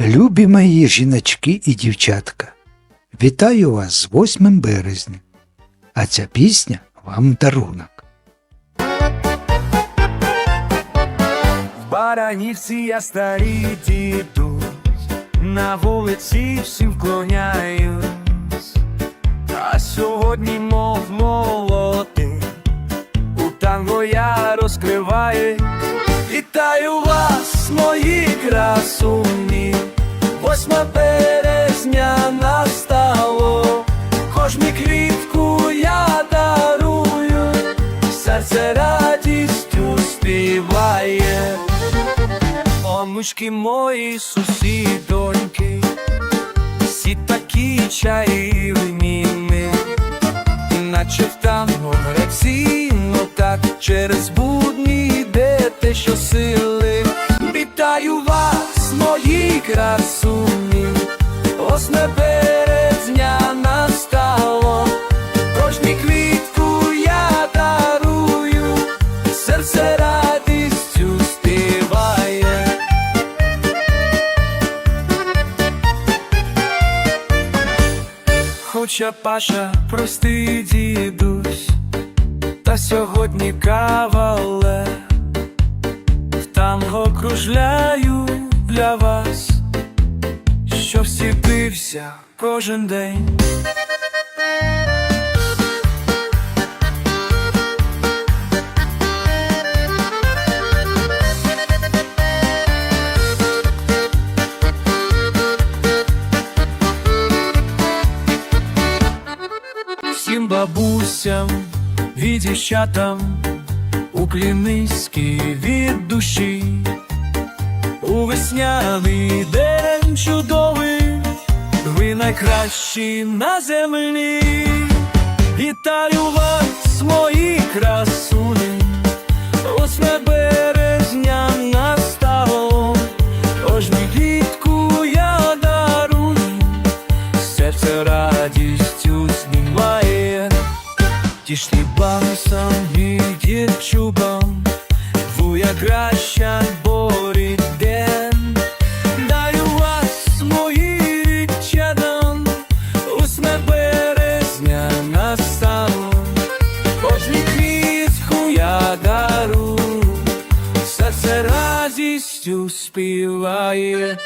Любі мої жіночки і дівчатка, вітаю вас з 8 березня, а ця пісня вам дарунок. В баранівці я старий дідусь, на вулиці всім вклоняюсь, а сьогодні, мов молодий, у танго я розкриваю. Вітаю вас, мої красуні, 8 березня настало, кожній квітку я дарую, серце радістю співає. Онучки мої сусідоньки, всі такі чаївні ми, наче в танго граційно так через будні йдете щосили. Вітаю вас, мої красуні, 8 березня настало, кожній квітку я дарую, серце радістю співає. Хоча Паша простий дідусь, та сьогодні кавалер, в танго кружляю для вас, що всі бився кожен день. всім бабусям і дівчатам уклінницькі від душі. У весняний день чудовий, ви найкращі на землі. Вітаю вас, мої красуни, 8 березня настало, кожну квітку я дарую серце знімає, Тішні бамсам і дівчубам, твоя краща боріть ден. Даю вас, мої рідчадам, 8 березня настало, кожній квітку я дару, серце радістю співає.